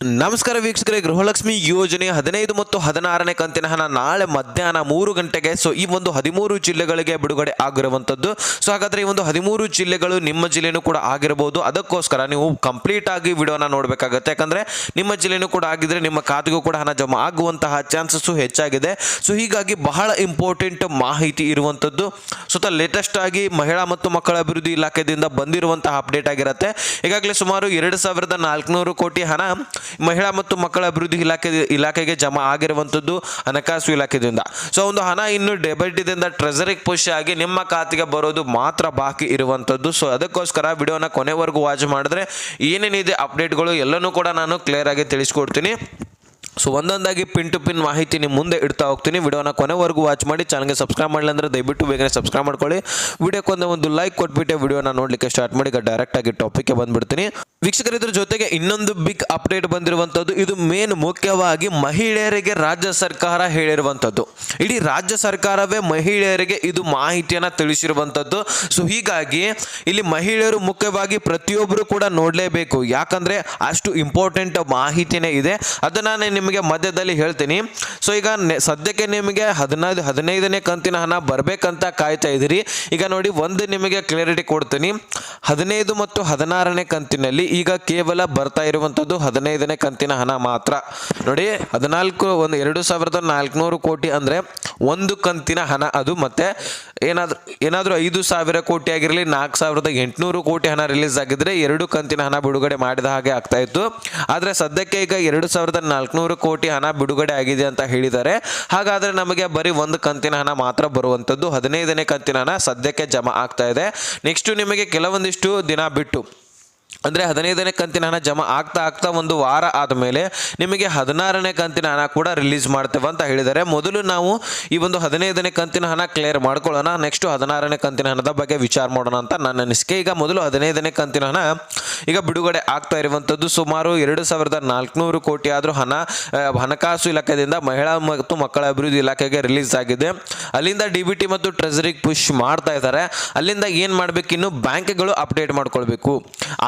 ನಮಸ್ಕಾರ ವೀಕ್ಷಕರೇ, ಗೃಹಲಕ್ಷ್ಮಿ ಯೋಜನೆ ಹದಿನೈದು ಮತ್ತು ಹದಿನಾರನೇ ಕಂತಿನ ಹಣ ನಾಳೆ ಮಧ್ಯಾಹ್ನ ಮೂರು ಗಂಟೆಗೆ. ಸೊ ಈ ಒಂದು ಹದಿಮೂರು ಜಿಲ್ಲೆಗಳಿಗೆ ಬಿಡುಗಡೆ ಆಗಿರುವಂಥದ್ದು. ಸೊ ಹಾಗಾದ್ರೆ ಈ ಒಂದು ಹದಿಮೂರು ಜಿಲ್ಲೆಗಳು ನಿಮ್ಮ ಜಿಲ್ಲೆನೂ ಕೂಡ ಆಗಿರಬಹುದು ಅದಕ್ಕೋಸ್ಕರ ನೀವು ಕಂಪ್ಲೀಟ್ ಆಗಿ ವಿಡಿಯೋನ ನೋಡಬೇಕಾಗುತ್ತೆ. ಯಾಕಂದ್ರೆ ನಿಮ್ಮ ಜಿಲ್ಲೆನೂ ಕೂಡ ಆಗಿದ್ರೆ ನಿಮ್ಮ ಖಾತೆಗೂ ಕೂಡ ಹಣ ಜಮಾ ಆಗುವಂತಹ ಚಾನ್ಸಸ್ಸು ಹೆಚ್ಚಾಗಿದೆ. ಸೊ ಹೀಗಾಗಿ ಬಹಳ ಇಂಪಾರ್ಟೆಂಟ್ ಮಾಹಿತಿ ಇರುವಂಥದ್ದು. ಸುತ್ತ ಲೇಟೆಸ್ಟ್ ಆಗಿ ಮಹಿಳಾ ಮತ್ತು ಮಕ್ಕಳ ಅಭಿವೃದ್ಧಿ ಇಲಾಖೆಯಿಂದ ಬಂದಿರುವಂತಹ ಅಪ್ಡೇಟ್ ಆಗಿರುತ್ತೆ. ಈಗಾಗಲೇ ಸುಮಾರು ಎರಡು ಸಾವಿರದ ನಾಲ್ಕುನೂರು ಕೋಟಿ ಹಣ ಮಹಿಳಾ ಮತ್ತು ಮಕ್ಕಳ ಅಭಿವೃದ್ಧಿ ಇಲಾಖೆ ಇಲಾಖೆಗೆ ಜಮಾ ಆಗಿರುವಂಥದ್ದು ಹಣಕಾಸು ಇಲಾಖೆಯಿಂದ ಸೊ ಒಂದು ಹಣ ಇನ್ನು ಡೆಬಿಟ್ ಇದರಿಂದ ಟ್ರೆಸರಿಗೆ ಪುಷ್ ಆಗಿ ನಿಮ್ಮ ಖಾತೆಗೆ ಬರೋದು ಮಾತ್ರ ಬಾಕಿ ಇರುವಂಥದ್ದು ಸೊ ಅದಕ್ಕೋಸ್ಕರ ವಿಡಿಯೋನ ಕೊನೆವರೆಗೂ ವಾಚ್ ಮಾಡಿದ್ರೆ ಏನೇನಿದೆ ಅಪ್ಡೇಟ್ಗಳು ಎಲ್ಲನೂ ಕೂಡ ನಾನು ಕ್ಲಿಯರ್ ಆಗಿ ತಿಳಿಸ್ಕೊಡ್ತೀನಿ. ಸೊ ಒಂದೊಂದಾಗಿ ಪಿನ್ ಟು ಪಿನ್ ಮಾಹಿತಿ ನಿಮ್ಮ ಮುಂದೆ ಇಡ್ತಾ ಹೋಗ್ತೀನಿ. ವಿಡಿಯೋನ ಕೊನೆವರೆಗೂ ವಾಚ್ ಮಾಡಿ ಚಾನಲ್ಗೆ ಸಬ್ಸ್ಕ್ರೈಬ್ ಮಾಡಲಿ ಅಂದರೆ ದಯವಿಟ್ಟು ಬೇಗನೆ ಸಬ್ಸ್ಕ್ರೈಬ್ ಮಾಡ್ಕೊಳ್ಳಿ. ವಿಡಿಯೋಕ್ಕೊಂದು ಒಂದು ಲೈಕ್ ಕೊಟ್ಬಿಟ್ಟು ವಿಡಿಯೋನ ನೋಡಲಿಕ್ಕೆ ಸ್ಟಾರ್ಟ್ ಮಾಡಿ, ಈಗ ಡೈರೆಕ್ಟಾಗಿ ಟಾಪಿಕ್ಗೆ ಬಂದ್ಬಿಡ್ತೀನಿ. ವೀಕ್ಷಕರ ಇದ್ರ ಜೊತೆಗೆ ಇನ್ನೊಂದು ಬಿಗ್ ಅಪ್ಡೇಟ್ ಬಂದಿರುವಂಥದ್ದು. ಇದು ಮೇನ್ ಮುಖ್ಯವಾಗಿ ಮಹಿಳೆಯರಿಗೆ ರಾಜ್ಯ ಸರ್ಕಾರ ಹೇಳಿರುವಂಥದ್ದು. ಇಡೀ ರಾಜ್ಯ ಸರ್ಕಾರವೇ ಮಹಿಳೆಯರಿಗೆ ಇದು ಮಾಹಿತಿಯನ್ನು ತಿಳಿಸಿರುವಂಥದ್ದು. ಸೊ ಹೀಗಾಗಿ ಇಲ್ಲಿ ಮಹಿಳೆಯರು ಮುಖ್ಯವಾಗಿ ಪ್ರತಿಯೊಬ್ಬರು ಕೂಡ ನೋಡಲೇಬೇಕು. ಯಾಕಂದ್ರೆ ಅಷ್ಟು ಇಂಪಾರ್ಟೆಂಟ್ ಮಾಹಿತಿನೇ ಇದೆ. ಅದನ್ನ ನಾನು ನಿಮಗೆ ಮಧ್ಯದಲ್ಲಿ ಹೇಳ್ತೀನಿ. ಸೊ ಈಗ ಸದ್ಯಕ್ಕೆ ನಿಮಗೆ ಹದಿನೈದು, ಹದಿನೈದನೇ ಕಂತಿನ ಹಣ ಬರಬೇಕಂತ ಕಾಯ್ತಾ ಇದ್ದೀರಿ. ಈಗ ನೋಡಿ, ಒಂದು ನಿಮಗೆ ಕ್ಲಿಯರಿಟಿ ಕೊಡ್ತೀನಿ. ಹದಿನೈದು ಮತ್ತು ಹದಿನಾರನೇ ಕಂತಿನಲ್ಲಿ ಈಗ ಕೇವಲ ಬರ್ತಾ ಇರುವಂಥದ್ದು ಹದಿನೈದನೇ ಕಂತಿನ ಹಣ ಮಾತ್ರ. ನೋಡಿ, ಹದಿನಾಲ್ಕು, ಒಂದು, ಎರಡು ಸಾವಿರದ ನಾಲ್ಕುನೂರು ಕೋಟಿ ಅಂದರೆ ಒಂದು ಕಂತಿನ ಹಣ ಅದು. ಮತ್ತೆ ಏನಾದ್ರೂ, ಏನಾದರೂ ಐದು ಸಾವಿರ ಕೋಟಿ ಆಗಿರಲಿ, ನಾಲ್ಕು ಸಾವಿರದ ಎಂಟುನೂರು ಕೋಟಿ ಹಣ ರಿಲೀಸ್ ಆಗಿದ್ರೆ ಎರಡು ಕಂತಿನ ಹಣ ಬಿಡುಗಡೆ ಮಾಡಿದ ಹಾಗೆ ಆಗ್ತಾ ಇತ್ತು. ಆದರೆ ಸದ್ಯಕ್ಕೆ ಈಗ ಎರಡು ಸಾವಿರದ ನಾಲ್ಕುನೂರು ಕೋಟಿ ಹಣ ಬಿಡುಗಡೆ ಆಗಿದೆ ಅಂತ ಹೇಳಿದ್ದಾರೆ. ಹಾಗಾದರೆ ನಮಗೆ ಬರೀ ಒಂದು ಕಂತಿನ ಹಣ ಮಾತ್ರ ಬರುವಂಥದ್ದು. ಹದಿನೈದನೇ ಕಂತಿನ ಹಣ ಸದ್ಯಕ್ಕೆ ಜಮಾ ಆಗ್ತಾ ಇದೆ. ನೆಕ್ಸ್ಟು ನಿಮಗೆ ಕೆಲವೊಂದಿಷ್ಟು ದಿನ ಬಿಟ್ಟು ಅಂದರೆ ಹದಿನೈದನೇ ಕಂತಿನ ಹಣ ಜಮಾ ಆಗ್ತಾ ಆಗ್ತಾ ಒಂದು ವಾರ ಆದಮೇಲೆ ನಿಮಗೆ ಹದಿನಾರನೇ ಕಂತಿನ ಹಣ ಕೂಡ ರಿಲೀಸ್ ಮಾಡ್ತೇವೆ ಅಂತ ಹೇಳಿದರೆ ಮೊದಲು ನಾವು ಈ ಒಂದು ಹದಿನೈದನೇ ಕಂತಿನ ಹಣ ಕ್ಲಿಯರ್ ಮಾಡ್ಕೊಳ್ಳೋಣ. ನೆಕ್ಸ್ಟು ಹದಿನಾರನೇ ಕಂತಿನ ಹಣದ ಬಗ್ಗೆ ವಿಚಾರ ಮಾಡೋಣ ಅಂತ ನನ್ನ ಅನಿಸಿಕೆ. ಈಗ ಮೊದಲು ಹದಿನೈದನೇ ಕಂತಿನ ಹಣ ಈಗ ಬಿಡುಗಡೆ ಆಗ್ತಾ ಇರುವಂಥದ್ದು ಸುಮಾರು ಎರಡು ಸಾವಿರದ ನಾಲ್ಕುನೂರು ಕೋಟಿ ಆದರೂ ಹಣ ಹಣಕಾಸು ಇಲಾಖೆಯಿಂದ ಮಹಿಳಾ ಮತ್ತು ಮಕ್ಕಳ ಅಭಿವೃದ್ಧಿ ಇಲಾಖೆಗೆ ರಿಲೀಸ್ ಆಗಿದೆ. ಅಲ್ಲಿಂದ ಡಿ ಬಿ ಟಿ ಮತ್ತು ಟ್ರೆಜರಿ ಪುಷ್ ಮಾಡ್ತಾ ಇದ್ದಾರೆ. ಅಲ್ಲಿಂದ ಏನು ಮಾಡಬೇಕು? ಇನ್ನು ಬ್ಯಾಂಕ್ಗಳು ಅಪ್ಡೇಟ್ ಮಾಡ್ಕೊಳ್ಬೇಕು.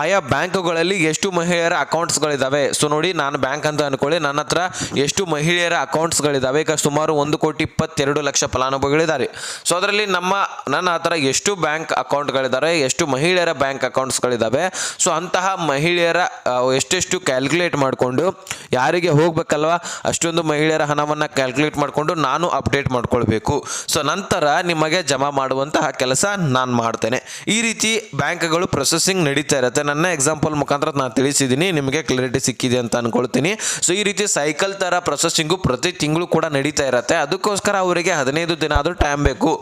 ಆಯಾ ಬ್ಯಾಂಕುಗಳಲ್ಲಿ ಎಷ್ಟು ಮಹಿಳೆಯರ ಅಕೌಂಟ್ಸ್ಗಳಿದ್ದಾವೆ ಸೊ ನೋಡಿ, ನಾನು ಬ್ಯಾಂಕ್ ಅಂತ ಅನ್ಕೊಳ್ಳಿ. ನನ್ನ ಹತ್ರ ಎಷ್ಟು ಮಹಿಳೆಯರ ಅಕೌಂಟ್ಸ್ಗಳಿದ್ದಾವೆ ಈಗ ಸುಮಾರು ಒಂದು ಕೋಟಿ ಇಪ್ಪತ್ತೆರಡು ಲಕ್ಷ ಫಲಾನುಭವಿಗಳಿದ್ದಾರೆ. ಸೊ ಅದರಲ್ಲಿ ನಮ್ಮ, ನನ್ನ ಹತ್ರ ಎಷ್ಟು ಬ್ಯಾಂಕ್ ಅಕೌಂಟ್ಗಳಿದ್ದಾರೆ ಎಷ್ಟು ಮಹಿಳೆಯರ ಬ್ಯಾಂಕ್ ಅಕೌಂಟ್ಸ್ಗಳಿದ್ದಾವೆ ಸೊ ಅಂತಹ ಮಹಿಳೆಯರ ಎಷ್ಟೆಷ್ಟು ಕ್ಯಾಲ್ಕುಲೇಟ್ ಮಾಡಿಕೊಂಡು ಯಾರಿಗೆ ಹೋಗಬೇಕಲ್ವಾ, ಅಷ್ಟೊಂದು ಮಹಿಳೆಯರ ಹಣವನ್ನು ಕ್ಯಾಲ್ಕುಲೇಟ್ ಮಾಡಿಕೊಂಡು ನಾನು ಅಪ್ಡೇಟ್ ಮಾಡ್ಕೊಳ್ಬೇಕು. ಸೊ ನಂತರ ನಿಮಗೆ ಜಮಾ ಮಾಡುವಂತಹ ಕೆಲಸ ನಾನು ಮಾಡ್ತೇನೆ. ಈ ರೀತಿ ಬ್ಯಾಂಕ್ಗಳು ಪ್ರೊಸೆಸಿಂಗ್ ನಡೀತಾ ಇರುತ್ತೆ. ನನ್ನ ಎಕ್ಸಾಂಪಲ್ ಮುಖಾಂತರ ನಾನು ತಿಳಿಸಿದ್ದೀನಿ, ನಿಮಗೆ ಕ್ಲಾರಿಟಿ ಸಿಕ್ಕಿದೆ ಅಂತ ಅನ್ಕೊಳ್ತೀನಿ. ಸೊ ಈ ರೀತಿ ಸೈಕಲ್ ಥರ ಪ್ರೊಸೆಸಿಂಗು ಪ್ರತಿ ತಿಂಗಳು ಕೂಡ ನಡೀತಾ ಇರುತ್ತೆ. ಅದಕ್ಕೋಸ್ಕರ ಅವರಿಗೆ ಹದಿನೈದು ದಿನ ಆದರೂ ಟೈಮ್ ಬೇಕು.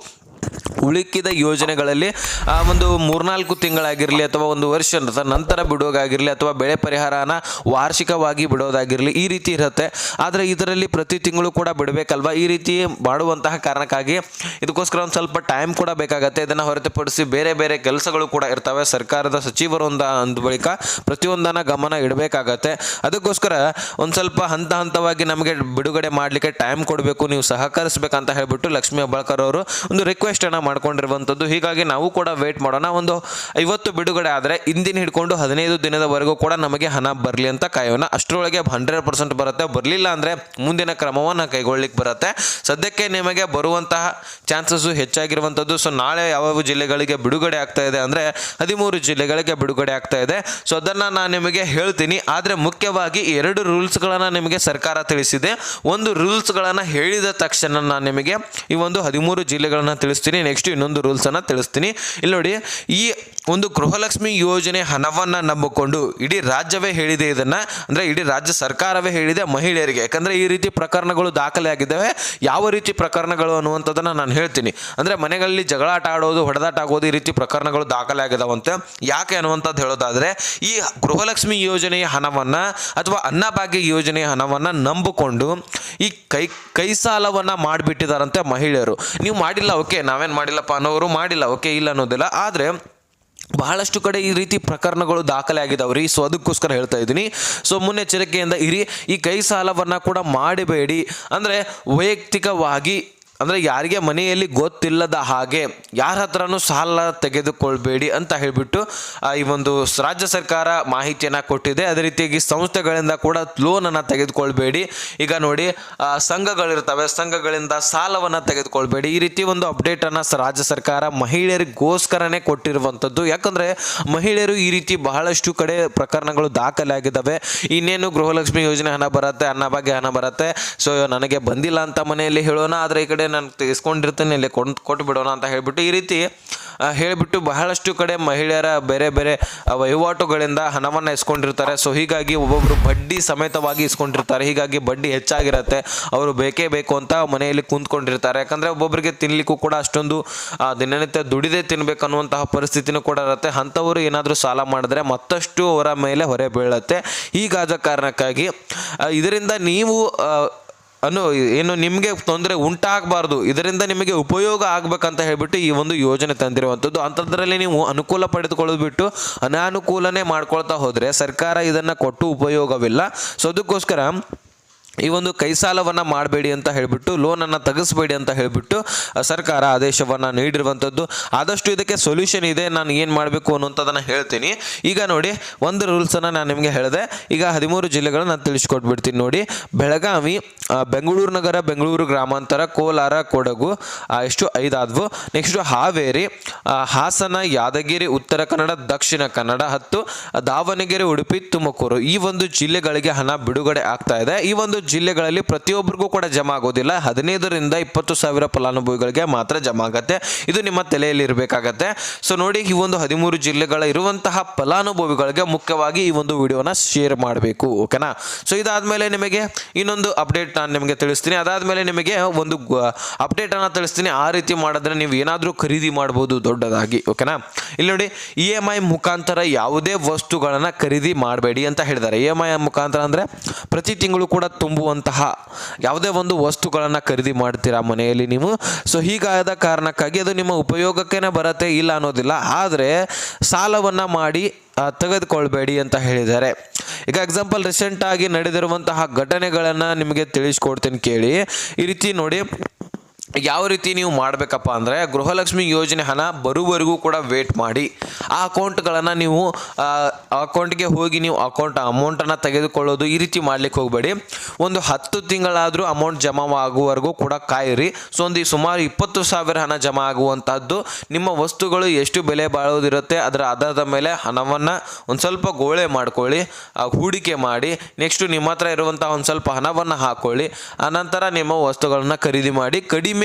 ಉಳಿಕಿದ ಯೋಜನೆಗಳಲ್ಲಿ ಆ, ಒಂದು ಮೂರ್ನಾಲ್ಕು ತಿಂಗಳಾಗಿರಲಿ ಅಥವಾ ಒಂದು ವರ್ಷದ ನಂತರ ಬಿಡೋದಾಗಿರಲಿ ಅಥವಾ ಬೆಳೆ ಪರಿಹಾರನ ವಾರ್ಷಿಕವಾಗಿ ಬಿಡೋದಾಗಿರಲಿ ಈ ರೀತಿ ಇರುತ್ತೆ. ಆದರೆ ಇದರಲ್ಲಿ ಪ್ರತಿ ತಿಂಗಳು ಕೂಡ ಬಿಡಬೇಕಲ್ವಾ? ಈ ರೀತಿ ಮಾಡುವಂತಹ ಕಾರಣಕ್ಕಾಗಿ ಇದಕ್ಕೋಸ್ಕರ ಒಂದು ಸ್ವಲ್ಪ ಟೈಮ್ ಕೂಡ ಬೇಕಾಗತ್ತೆ. ಇದನ್ನು ಹೊರತುಪಡಿಸಿ ಬೇರೆ ಬೇರೆ ಕೆಲಸಗಳು ಕೂಡ ಇರ್ತವೆ. ಸರ್ಕಾರದ ಸಚಿವರು ಒಂದು ಅಂದ ಬಳಿಕ ಪ್ರತಿಯೊಂದನ್ನು ಗಮನ ಇಡಬೇಕಾಗತ್ತೆ. ಅದಕ್ಕೋಸ್ಕರ ಒಂದು ಸ್ವಲ್ಪ ಹಂತ ಹಂತವಾಗಿ ನಮಗೆ ಬಿಡುಗಡೆ ಮಾಡಲಿಕ್ಕೆ ಟೈಮ್ ಕೊಡಬೇಕು. ನೀವು ಸಹಕರಿಸಬೇಕಂತ ಹೇಳಿಬಿಟ್ಟು ಲಕ್ಷ್ಮೀ ಹೆಬ್ಬಾಳ್ಕರ್ ಅವರು ಒಂದು ರಿಕ್ವೆಸ್ಟ್ ಅನ್ನ ಮಾಡ್ಕೊಂಡಿರುವಂಥದ್ದು. ಹೀಗಾಗಿ ನಾವು ಕೂಡ ವೇಟ್ ಮಾಡೋಣ. ಒಂದು ಐವತ್ತು ಬಿಡುಗಡೆ ಆದರೆ ಇಂದಿನ ಹಿಡ್ಕೊಂಡು ಹದಿನೈದು ದಿನದವರೆಗೂ ಕೂಡ ನಮಗೆ ಹಣ ಬರಲಿ ಅಂತ ಕಾಯೋಣ. ಅಷ್ಟರೊಳಗೆ ಹಂಡ್ರೆಡ್ ಪರ್ಸೆಂಟ್ ಬರುತ್ತೆ. ಬರಲಿಲ್ಲ ಅಂದರೆ ಮುಂದಿನ ಕ್ರಮವನ್ನು ಕೈಗೊಳ್ಳಿಕ್ಕೆ ಬರುತ್ತೆ. ಸದ್ಯಕ್ಕೆ ನಿಮಗೆ ಬರುವಂತಹ ಚಾನ್ಸಸ್ಸು ಹೆಚ್ಚಾಗಿರುವಂಥದ್ದು. ಸೊ ನಾಳೆ ಯಾವ್ಯಾವ ಜಿಲ್ಲೆಗಳಿಗೆ ಬಿಡುಗಡೆ ಆಗ್ತಾ ಇದೆ ಅಂದರೆ ಹದಿಮೂರು ಜಿಲ್ಲೆಗಳಿಗೆ ಬಿಡುಗಡೆ ಆಗ್ತಾ ಇದೆ. ಸೊ ಅದನ್ನು ನಾನು ನಿಮಗೆ ಹೇಳ್ತೀನಿ. ಆದರೆ ಮುಖ್ಯವಾಗಿ ಎರಡು ರೂಲ್ಸ್ಗಳನ್ನು ನಿಮಗೆ ಸರ್ಕಾರ ತಿಳಿಸಿದೆ. ಒಂದು ರೂಲ್ಸ್ಗಳನ್ನು ಹೇಳಿದ ತಕ್ಷಣ ನಾನು ನಿಮಗೆ ಈ ಒಂದು ಹದಿಮೂರು ಜಿಲ್ಲೆಗಳನ್ನು ತಿಳಿಸ್ತೀನಿ. ನೆಕ್ಸ್ಟ್ ಇನ್ನೊಂದು ರೂಲ್ಸನ್ನು ತಿಳಿಸ್ತೀನಿ. ಇಲ್ಲಿ ನೋಡಿ, ಈ ಒಂದು ಗೃಹಲಕ್ಷ್ಮಿ ಯೋಜನೆ ಹಣವನ್ನು ನಂಬಿಕೊಂಡು ಇಡೀ ರಾಜ್ಯವೇ ಹೇಳಿದೆ ಇದನ್ನು. ಅಂದರೆ ಇಡೀ ರಾಜ್ಯ ಸರ್ಕಾರವೇ ಹೇಳಿದೆ ಮಹಿಳೆಯರಿಗೆ. ಯಾಕಂದರೆ ಈ ರೀತಿ ಪ್ರಕರಣಗಳು ದಾಖಲೆ ಆಗಿದ್ದಾವೆ. ಯಾವ ರೀತಿ ಪ್ರಕರಣಗಳು ಅನ್ನುವಂಥದ್ದನ್ನು ನಾನು ಹೇಳ್ತೀನಿ. ಅಂದರೆ ಮನೆಗಳಲ್ಲಿ ಜಗಳಾಟ ಆಡೋದು, ಹೊಡೆದಾಟ ಆಗೋದು ಈ ರೀತಿ ಪ್ರಕರಣಗಳು ದಾಖಲೆ ಆಗಿದಾವಂತೆ. ಯಾಕೆ ಅನ್ನುವಂಥದ್ದು ಹೇಳೋದಾದರೆ, ಈ ಗೃಹಲಕ್ಷ್ಮಿ ಯೋಜನೆಯ ಹಣವನ್ನು ಅಥವಾ ಅನ್ನಭಾಗ್ಯ ಯೋಜನೆಯ ಹಣವನ್ನು ನಂಬಿಕೊಂಡು ಈ ಕೈ ಕೈ ಸಾಲವನ್ನು ಮಾಡಿಬಿಟ್ಟಿದಾರಂತೆ ಮಹಿಳೆಯರು. ನೀವು ಮಾಡಿಲ್ಲ, ಓಕೆ, ನಾವೇನು ಮಾಡಿಲ್ಲಪ್ಪ ಅನ್ನೋರು ಮಾಡಿಲ್ಲ, ಓಕೆ, ಇಲ್ಲ ಅನ್ನೋದಿಲ್ಲ. ಆದರೆ ಬಹಳಷ್ಟು ಕಡೆ ಈ ರೀತಿ ಪ್ರಕರಣಗಳು ದಾಖಲೆ ಆಗಿದಾವ್ರಿ. ಸೊ ಅದಕ್ಕೋಸ್ಕರ ಹೇಳ್ತಾ ಇದ್ದೀನಿ. ಸೊ ಮುನ್ನೆಚ್ಚರಿಕೆಯಿಂದ ಇರಿ. ಈ ಕೈ ಸಾಲವನ್ನು ಕೂಡ ಮಾಡಬೇಡಿ. ಅಂದರೆ ವೈಯಕ್ತಿಕವಾಗಿ ಅಂದರೆ ಯಾರಿಗೆ ಮನೆಯಲ್ಲಿ ಗೊತ್ತಿಲ್ಲದ ಹಾಗೆ ಯಾರ ಹತ್ರನೂ ಸಾಲ ತೆಗೆದುಕೊಳ್ಬೇಡಿ ಅಂತ ಹೇಳಿಬಿಟ್ಟು ಈ ಒಂದು ರಾಜ್ಯ ಸರ್ಕಾರ ಮಾಹಿತಿಯನ್ನು ಕೊಟ್ಟಿದೆ. ಅದೇ ರೀತಿಯಾಗಿ ಸಂಸ್ಥೆಗಳಿಂದ ಕೂಡ ಲೋನನ್ನು ತೆಗೆದುಕೊಳ್ಬೇಡಿ. ಈಗ ನೋಡಿ ಸಂಘಗಳಿರ್ತವೆ. ಸಂಘಗಳಿಂದ ಸಾಲವನ್ನು ತೆಗೆದುಕೊಳ್ಬೇಡಿ. ಈ ರೀತಿ ಒಂದು ಅಪ್ಡೇಟನ್ನು ರಾಜ್ಯ ಸರ್ಕಾರ ಮಹಿಳೆಯರಿಗೋಸ್ಕರನೇ ಕೊಟ್ಟಿರುವಂಥದ್ದು. ಯಾಕಂದರೆ ಮಹಿಳೆಯರು ಈ ರೀತಿ ಬಹಳಷ್ಟು ಕಡೆ ಪ್ರಕರಣಗಳು ದಾಖಲೆ ಆಗಿದ್ದಾವೆ ಇನ್ನೇನು ಗೃಹಲಕ್ಷ್ಮಿ ಯೋಜನೆ ಹಣ ಬರುತ್ತೆ ಅನ್ನಭಾಗ್ಯ ಹಣ ಬರುತ್ತೆ. ಸೊ ನನಗೆ ಬಂದಿಲ್ಲ ಅಂತ ಮನೆಯಲ್ಲಿ ಹೇಳೋಣ. ಆದರೆ ಈ ಕಡೆ ನಾನು ಇಸ್ಕೊಂಡಿರ್ತೇನೆ ಇಲ್ಲಿ ಕೊಂಡು ಕೊಟ್ಟು ಬಿಡೋಣ ಅಂತ ಹೇಳಿಬಿಟ್ಟು ಈ ರೀತಿ ಹೇಳಿಬಿಟ್ಟು ಬಹಳಷ್ಟು ಕಡೆ ಮಹಿಳೆಯರ ಬೇರೆ ಬೇರೆ ವಹಿವಾಟುಗಳಿಂದ ಹಣವನ್ನು ಇಸ್ಕೊಂಡಿರ್ತಾರೆ. ಸೊ ಹೀಗಾಗಿ ಒಬ್ಬೊಬ್ಬರು ಬಡ್ಡಿ ಸಮೇತವಾಗಿ ಇಸ್ಕೊಂಡಿರ್ತಾರೆ. ಹೀಗಾಗಿ ಬಡ್ಡಿ ಹೆಚ್ಚಾಗಿರುತ್ತೆ. ಅವರು ಬೇಕೇ ಬೇಕು ಅಂತ ಮನೆಯಲ್ಲಿ ಕುಂತ್ಕೊಂಡಿರ್ತಾರೆ. ಯಾಕಂದರೆ ಒಬ್ಬೊಬ್ಬರಿಗೆ ತಿನ್ನಲಿಕ್ಕೂ ಕೂಡ ಅಷ್ಟೊಂದು ದಿನನಿತ್ಯ ದುಡಿದೇ ತಿನ್ಬೇಕು ಅನ್ನುವಂತಹ ಪರಿಸ್ಥಿತಿನೂ ಕೂಡ ಇರುತ್ತೆ. ಅಂಥವರು ಏನಾದರೂ ಸಾಲ ಮಾಡಿದ್ರೆ ಮತ್ತಷ್ಟು ಅವರ ಮೇಲೆ ಹೊರೆ ಬೀಳುತ್ತೆ. ಹೀಗಾದ ಕಾರಣಕ್ಕಾಗಿ ಇದರಿಂದ ನೀವು ಅನ್ನು ಏನು ನಿಮಗೆ ತೊಂದರೆ ಉಂಟಾಗಬಾರ್ದು. ಇದರಿಂದ ನಿಮಗೆ ಉಪಯೋಗ ಆಗಬೇಕಂತ ಹೇಳಿಬಿಟ್ಟು ಈ ಒಂದು ಯೋಜನೆ ತಂದಿರುವಂಥದ್ದು. ಅಂಥದ್ರಲ್ಲಿ ನೀವು ಅನುಕೂಲ ಪಡೆದುಕೊಳ್ಳೋದು ಬಿಟ್ಟು ಅನಾನುಕೂಲನೇ ಮಾಡ್ಕೊಳ್ತಾ ಹೋದರೆ ಸರ್ಕಾರ ಇದನ್ನು ಕೊಟ್ಟು ಉಪಯೋಗವಿಲ್ಲ. ಸೊ, ಅದಕ್ಕೋಸ್ಕರ ಈ ಒಂದು ಕೈ ಸಾಲವನ್ನು ಮಾಡಬೇಡಿ ಅಂತ ಹೇಳಿಬಿಟ್ಟು, ಲೋನನ್ನು ತೆಗೆಸ್ಬೇಡಿ ಅಂತ ಹೇಳಿಬಿಟ್ಟು ಸರ್ಕಾರ ಆದೇಶವನ್ನು ನೀಡಿರುವಂಥದ್ದು. ಆದಷ್ಟು ಇದಕ್ಕೆ ಸೊಲ್ಯೂಷನ್ ಇದೆ, ನಾನು ಏನು ಮಾಡಬೇಕು ಅನ್ನುವಂಥದ್ದನ್ನು ಹೇಳ್ತೀನಿ. ಈಗ ನೋಡಿ, ಒಂದು ರೂಲ್ಸನ್ನು ನಾನು ನಿಮಗೆ ಹೇಳಿದೆ. ಈಗ ಹದಿಮೂರು ಜಿಲ್ಲೆಗಳನ್ನು ನಾನು ತಿಳಿಸ್ಕೊಟ್ಬಿಡ್ತೀನಿ ನೋಡಿ. ಬೆಳಗಾವಿ ಬೆಂಗಳೂರು ನಗರ, ಬೆಂಗಳೂರು ಗ್ರಾಮಾಂತರ, ಕೋಲಾರ, ಕೊಡಗು ಎಷ್ಟು ಐದಾದವು. ನೆಕ್ಸ್ಟು ಹಾವೇರಿ ಹಾಸನ, ಯಾದಗಿರಿ, ಉತ್ತರ ಕನ್ನಡ, ದಕ್ಷಿಣ ಕನ್ನಡ ಹತ್ತು, ದಾವಣಗೆರೆ, ಉಡುಪಿ, ತುಮಕೂರು. ಈ ಒಂದು ಜಿಲ್ಲೆಗಳಿಗೆ ಹಣ ಬಿಡುಗಡೆ ಆಗ್ತಾ ಇದೆ. ಈ ಒಂದು ಜಿಲ್ಲೆಗಳಲ್ಲಿ ಪ್ರತಿಯೊಬ್ಬರಿಗೂ ಕೂಡ ಜಮಾ ಆಗೋದಿಲ್ಲ. ಹದಿನೈದರಿಂದ ಇಪ್ಪತ್ತು ಸಾವಿರ ಫಲಾನುಭವಿಗಳಿಗೆ ಮಾತ್ರ ಜಮಾ ಆಗತ್ತೆ. ಇದು ನಿಮ್ಮ ತಲೆಯಲ್ಲಿ ಇರಬೇಕಾಗತ್ತೆ. ಸೊ ನೋಡಿ ಈ ಒಂದು ಹದಿಮೂರು ಜಿಲ್ಲೆಗಳ ಇರುವಂತಹ ಫಲಾನುಭವಿಗಳಿಗೆ ಮುಖ್ಯವಾಗಿ ಈ ಒಂದು ವಿಡಿಯೋನ ಶೇರ್ ಮಾಡಬೇಕು, ಓಕೆನಾ? ಸೊ ಇದಾದ್ಮೇಲೆ ನಿಮಗೆ ಇನ್ನೊಂದು ಅಪ್ಡೇಟ್ ನಾನು ನಿಮಗೆ ತಿಳಿಸ್ತೀನಿ. ಅದಾದ್ಮೇಲೆ ನಿಮಗೆ ಒಂದು ಅಪ್ಡೇಟ್ ಅನ್ನ ತಿಳಿಸ್ತೀನಿ. ಆ ರೀತಿ ಮಾಡಿದ್ರೆ ನೀವು ಏನಾದರೂ ಖರೀದಿ ಮಾಡಬಹುದು ದೊಡ್ಡದಾಗಿ, ಓಕೆನಾ? ಇಲ್ಲಿ ನೋಡಿ, ಇ ಎಂ ಐ ಮುಖಾಂತರ ಯಾವುದೇ ವಸ್ತುಗಳನ್ನು ಖರೀದಿ ಮಾಡಬೇಡಿ ಅಂತ ಹೇಳಿದ್ದಾರೆ. ಇ ಎಂ ಐ ಮುಖಾಂತರ ಅಂದರೆ ಪ್ರತಿ ತಿಂಗಳು ಕೂಡ ತುಂಬುವಂತಹ ಯಾವುದೇ ಒಂದು ವಸ್ತುಗಳನ್ನು ಖರೀದಿ ಮಾಡ್ತೀರಾ ಮನೆಯಲ್ಲಿ ನೀವು? ಸೊ ಹೀಗಾದ ಕಾರಣಕ್ಕಾಗಿ ಅದು ನಿಮ್ಮ ಉಪಯೋಗಕ್ಕೇನೆ ಬರತ್ತೆ, ಇಲ್ಲ ಅನ್ನೋದಿಲ್ಲ. ಆದರೆ ಸಾಲವನ್ನು ಮಾಡಿ ತೆಗೆದುಕೊಳ್ಬೇಡಿ ಅಂತ ಹೇಳಿದ್ದಾರೆ. ಈಗ ಎಕ್ಸಾಂಪಲ್ ರೀಸೆಂಟಾಗಿ ನಡೆದಿರುವಂತಹ ಘಟನೆಗಳನ್ನು ನಿಮಗೆ ತಿಳಿಸ್ಕೊಡ್ತೀನಿ ಕೇಳಿ. ಈ ರೀತಿ ನೋಡಿ. ಯಾವ ರೀತಿ ನೀವು ಮಾಡಬೇಕಪ್ಪ ಅಂದರೆ ಗೃಹಲಕ್ಷ್ಮಿ ಯೋಜನೆ ಹಣ ಬರುವವರೆಗೂ ಕೂಡ ವೇಟ್ ಮಾಡಿ. ಆ ಅಕೌಂಟ್ಗಳನ್ನು ನೀವು ಅಕೌಂಟ್ಗೆ ಹೋಗಿ ನೀವು ಅಕೌಂಟ್ ಅಮೌಂಟನ್ನು ತೆಗೆದುಕೊಳ್ಳೋದು ಈ ರೀತಿ ಮಾಡ್ಲಿಕ್ಕೆ ಹೋಗಬೇಡಿ. ಒಂದು ಹತ್ತು ತಿಂಗಳಾದರೂ ಅಮೌಂಟ್ ಜಮಾ ಆಗುವವರೆಗೂ ಕೂಡ ಕಾಯಿರಿ. ಸೊ ಒಂದು ಸುಮಾರು ಇಪ್ಪತ್ತು ಸಾವಿರ ಹಣ ಜಮಾ ಆಗುವಂಥದ್ದು ನಿಮ್ಮ ವಸ್ತುಗಳು ಎಷ್ಟು ಬೆಲೆ ಬಾಳೋದಿರುತ್ತೆ ಅದರ ಆಧಾರದ ಮೇಲೆ ಹಣವನ್ನು ಒಂದು ಸ್ವಲ್ಪ ಗೋಳೆ ಮಾಡ್ಕೊಳ್ಳಿ ಹೂಡಿಕೆ ಮಾಡಿ. ನೆಕ್ಸ್ಟು ನಿಮ್ಮ ಹತ್ರ ಇರುವಂಥ ಒಂದು ಸ್ವಲ್ಪ ಹಣವನ್ನು ಹಾಕೊಳ್ಳಿ. ಆನಂತರ ನಿಮ್ಮ ವಸ್ತುಗಳನ್ನು ಖರೀದಿ ಮಾಡಿ. ಕಡಿಮೆ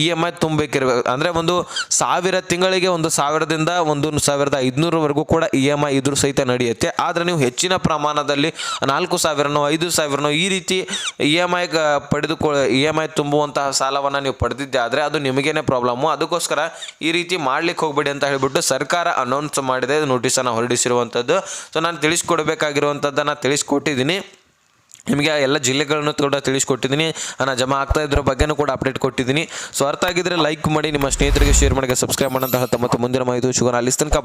ಇ ಎಂ ಐ ತುಂಬಬೇಕಿರ್ಬೇಕು ಅಂದರೆ ಒಂದು ಸಾವಿರ ತಿಂಗಳಿಗೆ ಒಂದು ಸಾವಿರದಿಂದ ಒಂದು ಸಾವಿರದ ಐದುನೂರವರೆಗೂ ಕೂಡ ಇ ಎಂ ಐ ಇದ್ರೂ ಸಹಿತ ನಡೆಯುತ್ತೆ. ಆದರೆ ನೀವು ಹೆಚ್ಚಿನ ಪ್ರಮಾಣದಲ್ಲಿ ನಾಲ್ಕು ಸಾವಿರನೋ, ಐದು ಸಾವಿರನೋ ಈ ರೀತಿ ಇ ಎಂ ಐ ಪಡೆದುಕೊ ಇ ಎಂ ಐ ತುಂಬುವಂತಹ ಸಾಲವನ್ನು ನೀವು ಪಡೆದಿದ್ದೆ ಆದರೆ ಅದು ನಿಮಗೇನೆ ಪ್ರಾಬ್ಲಮ್ಮು ಅದಕ್ಕೋಸ್ಕರ ಈ ರೀತಿ ಮಾಡ್ಲಿಕ್ಕೆ ಹೋಗಬೇಡಿ ಅಂತ ಹೇಳಿಬಿಟ್ಟು ಸರ್ಕಾರ ಅನೌನ್ಸ್ ಮಾಡಿದೆ ನೋಟಿಸನ್ನು ಹೊರಡಿಸಿರುವಂಥದ್ದು ಸೊ ನಾನು ತಿಳಿಸ್ಕೊಡ್ಬೇಕಾಗಿರುವಂಥದ್ದನ್ನು ತಿಳಿಸ್ಕೊಟ್ಟಿದ್ದೀನಿ. ನಿಮಗೆ ಎಲ್ಲ ಜಿಲ್ಲೆಗಳನ್ನು ಕೂಡ ತಿಳಿಸ್ಕೊಟ್ಟಿದ್ದೀನಿ. ನಾನು ಜಮಾ ಆಗ್ತಾ ಇದ್ರ ಬಗ್ಗೆನೂ ಕೂಡ ಅಪ್ಡೇಟ್ ಕೊಟ್ಟಿದ್ದೀನಿ. ಸೊ ಅರ್ಥ ಆಗಿದ್ರೆ ಲೈಕ್ ಮಾಡಿ, ನಿಮ್ಮ ಸ್ನೇಹಿತರಿಗೆ ಶೇರ್ ಮಾಡಿ, ಸಬ್ಸ್ಕ್ರೈಬ್ ಮಾಡೋಂತಹ ತಮ್ಮ ಮುಂದಿನ ಮಾಹಿತಿ ಶುಗರ್ ಅಲ್ಲಿ ತನಕ